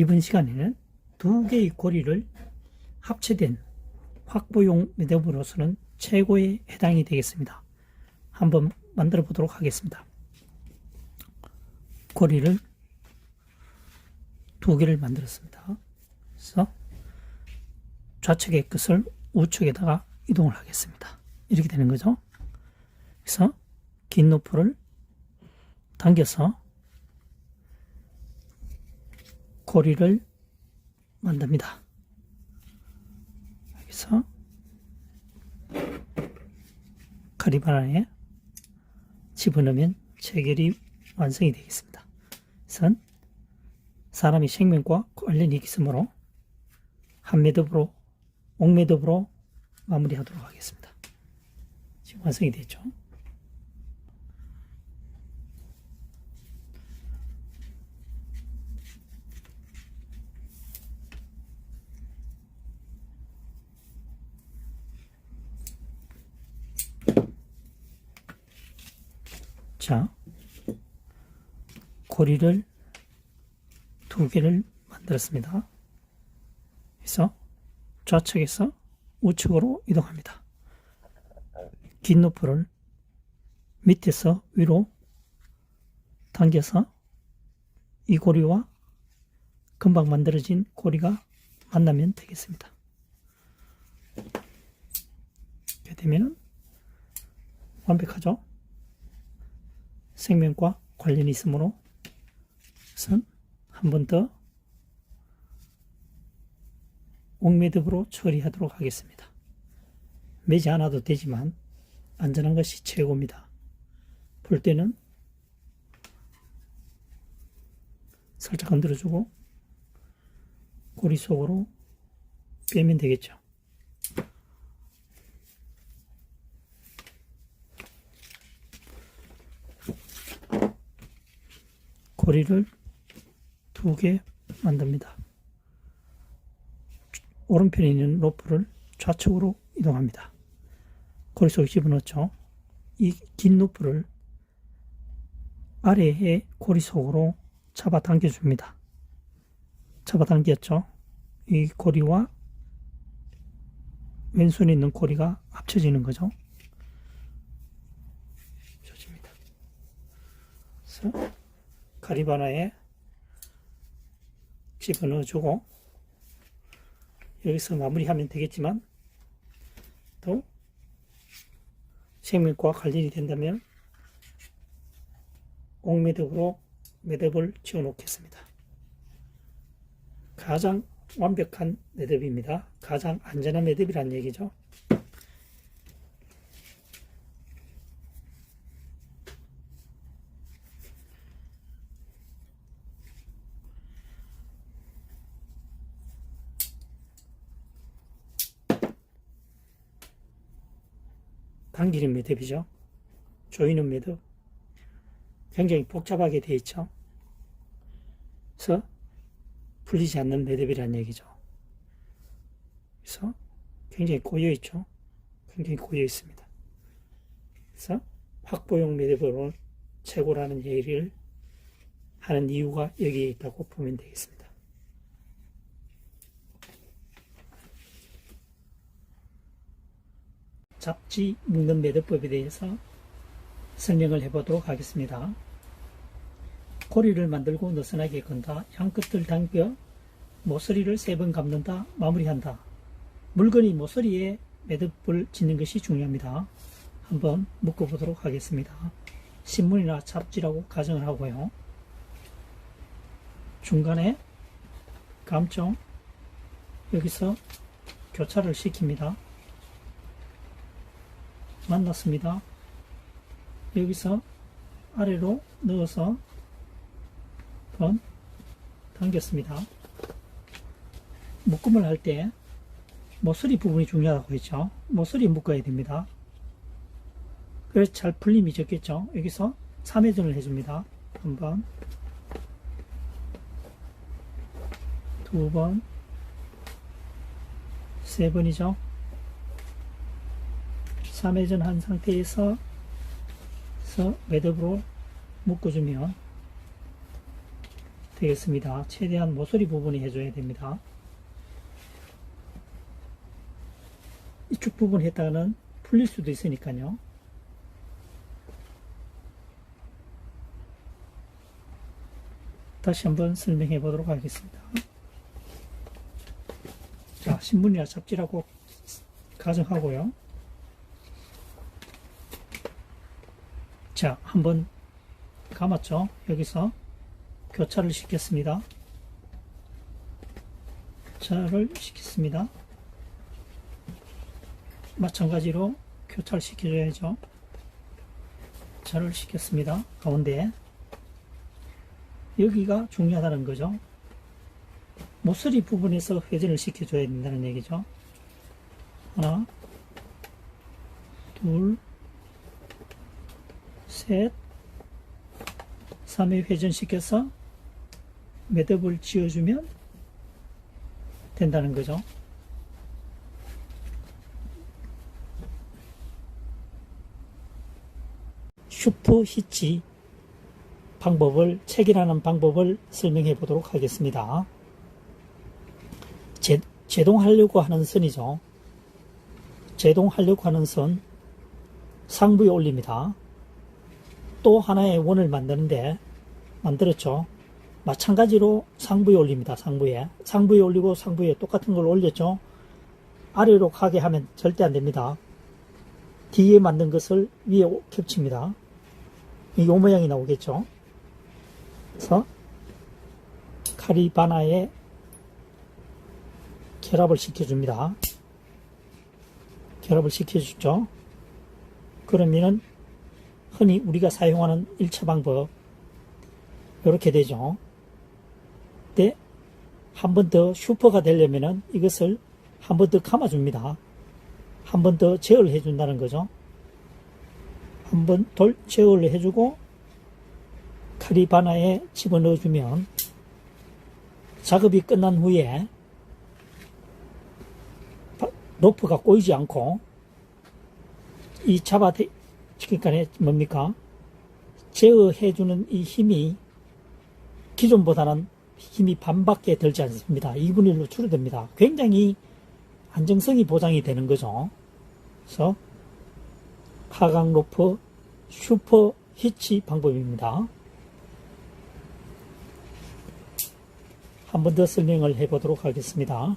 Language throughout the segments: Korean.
이번 시간에는 두 개의 고리를 합체된 확보용 매듭으로서는 최고에 해당이 되겠습니다. 한번 만들어 보도록 하겠습니다. 고리를 두 개를 만들었습니다. 그래서 좌측의 끝을 우측에다가 이동을 하겠습니다. 이렇게 되는 거죠. 그래서 긴 노프를 당겨서 고리를 만듭니다. 여기서 가리바나에 집어넣으면 체결이 완성이 되겠습니다. 우선 사람이 생명과 관련이 있으므로 한 매듭으로 옥매듭으로 마무리하도록 하겠습니다. 지금 완성이 됐죠. 자, 고리를 두 개를 만들었습니다. 그래서 좌측에서 우측으로 이동합니다. 긴 노프를 밑에서 위로 당겨서 이 고리와 금방 만들어진 고리가 만나면 되겠습니다. 이렇게 되면 완벽하죠? 생명과 관련이 있으므로 우선 한 번 더 옥매듭으로 처리하도록 하겠습니다. 매지 않아도 되지만 안전한 것이 최고입니다. 볼 때는 살짝 흔들어주고 고리 속으로 빼면 되겠죠. 고리를 두 개 만듭니다. 오른편에 있는 로프를 좌측으로 이동합니다. 고리 속에 집어넣죠. 이 긴 로프를 아래에 고리 속으로 잡아당겨 줍니다. 잡아당겼죠. 이 고리와 왼손에 있는 고리가 합쳐지는 거죠. 좋습니다. 그래서 가리바나에 집어넣어주고 여기서 마무리하면 되겠지만 또 생명과 관련이 된다면 옥매듭으로 매듭을 지어 놓겠습니다. 가장 완벽한 매듭입니다. 가장 안전한 매듭이란 얘기죠. 당기는 매듭이죠. 조이는 매듭. 굉장히 복잡하게 되어 있죠. 그래서 풀리지 않는 매듭이라는 얘기죠. 그래서 굉장히 고여 있죠. 굉장히 고여 있습니다. 그래서 확보용 매듭으로 최고라는 얘기를 하는 이유가 여기에 있다고 보면 되겠습니다. 잡지 묶는 매듭법에 대해서 설명을 해보도록 하겠습니다. 고리를 만들고 느슨하게 건다. 양끝을 당겨 모서리를 세 번 감는다. 마무리한다. 물건이 모서리에 매듭을 짓는 것이 중요합니다. 한번 묶어보도록 하겠습니다. 신문이나 잡지라고 가정을 하고요. 중간에 감정 여기서 교차를 시킵니다. 만났습니다. 여기서 아래로 넣어서 번 당겼습니다. 묶음을 할 때 모서리 부분이 중요하다고 했죠. 모서리 묶어야 됩니다. 그래서 잘 풀림이 적겠죠. 여기서 3회전을 해줍니다. 한 번, 두 번, 세 번이죠. 3회전 한 상태에서 서 매듭으로 묶어주면 되겠습니다. 최대한 모서리 부분이 해줘야 됩니다. 이쪽 부분 했다가는 풀릴 수도 있으니까요. 다시 한번 설명해 보도록 하겠습니다. 자, 신문이나 잡지라고 가정하고요. 자, 한번 감았죠? 여기서 교차를 시켰습니다. 교차를 시켰습니다. 마찬가지로 교차를 시켜줘야죠. 교차를 시켰습니다. 가운데 여기가 중요하다는 거죠. 모서리 부분에서 회전을 시켜줘야 된다는 얘기죠. 하나, 둘, 셋, 3회 회전시켜서 매듭을 지어주면 된다는 거죠. 슈퍼 히치 방법을 체결하는 방법을 설명해 보도록 하겠습니다. 제, 제동하려고 하는 선이죠. 제동하려고 하는 선 상부에 올립니다. 또 하나의 원을 만드는데 만들었죠. 마찬가지로 상부에 올립니다. 상부에 상부에 올리고 상부에 똑같은 걸 올렸죠. 아래로 가게 하면 절대 안 됩니다. 뒤에 만든 것을 위에 겹칩니다. 이 모양이 나오겠죠. 그래서 카리바나에 결합을 시켜줍니다. 결합을 시켜주죠. 그러면은 흔히 우리가 사용하는 1차 방법 이렇게 되죠. 근데 한 번 더 슈퍼가 되려면은 이것을 한 번 더 감아줍니다. 한 번 더 제어를 해준다는 거죠. 한 번 돌 제어를 해주고 카리바나에 집어넣어주면 작업이 끝난 후에 로프가 꼬이지 않고 이 잡아 그러니까 뭡니까 제어해주는 이 힘이 기존보다는 힘이 반밖에 들지 않습니다. 2분의 1로 줄어듭니다. 굉장히 안정성이 보장이 되는 거죠. 그래서 하강 로프 슈퍼 히치 방법입니다. 한 번 더 설명을 해보도록 하겠습니다.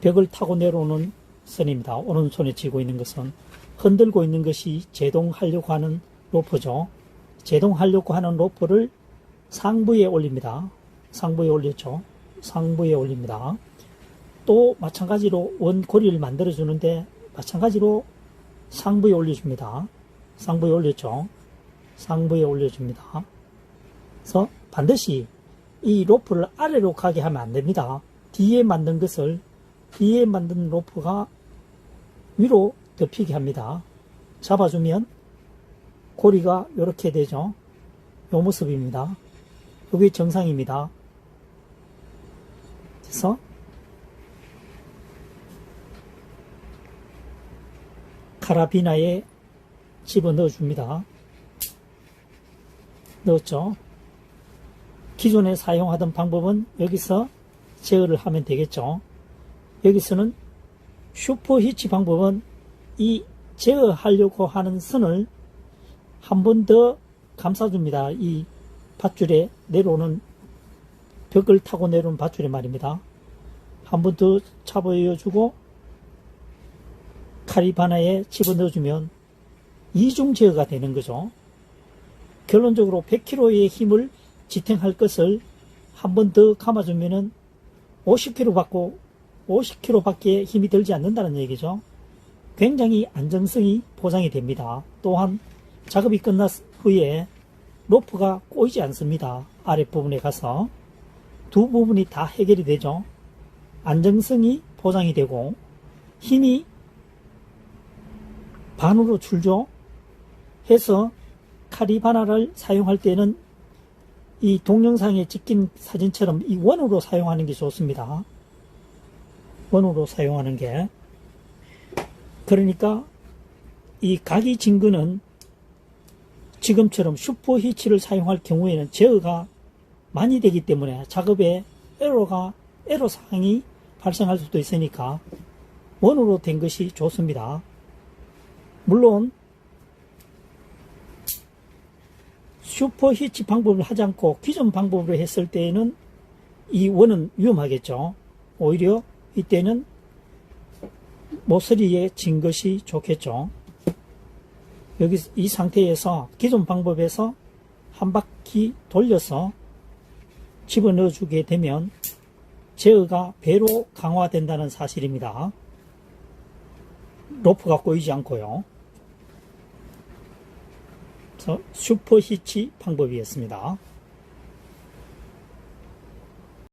벽을 타고 내려오는 선입니다. 오른손에 쥐고 있는 것은 흔들고 있는 것이 제동하려고 하는 로프죠. 제동하려고 하는 로프를 상부에 올립니다. 상부에 올렸죠. 상부에 올립니다. 또 마찬가지로 원고리를 만들어 주는데 마찬가지로 상부에 올려줍니다. 상부에 올렸죠. 상부에 올려줍니다. 그래서 반드시 이 로프를 아래로 가게 하면 안 됩니다. 뒤에 만든 것을 뒤에 만든 로프가 위로 덮이게 합니다. 잡아주면 고리가 이렇게 되죠. 요 모습입니다. 이게 정상입니다. 그래서 카라비나에 집어 넣어 줍니다. 넣었죠. 기존에 사용하던 방법은 여기서 제어를 하면 되겠죠. 여기서는 슈퍼 히치 방법은 이 제어하려고 하는 선을 한 번 더 감싸줍니다. 이 밧줄에 내려오는 벽을 타고 내려오는 밧줄에 말입니다. 한 번 더 잡아여주고 카리바나에 집어넣어주면 이중 제어가 되는 거죠. 결론적으로 100kg의 힘을 지탱할 것을 한 번 더 감아주면은 50kg 받고 50kg 밖에 힘이 들지 않는다는 얘기죠. 굉장히 안정성이 보장이 됩니다. 또한 작업이 끝난 후에 로프가 꼬이지 않습니다. 아랫부분에 가서 두 부분이 다 해결이 되죠. 안정성이 보장이 되고 힘이 반으로 줄죠. 해서 카리바나를 사용할 때는 이 동영상에 찍힌 사진처럼 이 원으로 사용하는 게 좋습니다. 원으로 사용하는 게. 그러니까 이 각이 진근은 지금처럼 슈퍼 히치를 사용할 경우에는 제어가 많이 되기 때문에 작업에 에러가 에러 사항이 발생할 수도 있으니까 원으로 된 것이 좋습니다. 물론 슈퍼 히치 방법을 하지 않고 기존 방법으로 했을 때에는 이 원은 위험하겠죠. 오히려 이때는 모서리에 진 것이 좋겠죠. 여기 이 상태에서 기존 방법에서 한 바퀴 돌려서 집어넣어 주게 되면 제어가 배로 강화된다는 사실입니다. 로프가 꼬이지 않고요. 그래서 슈퍼 히치 방법이었습니다.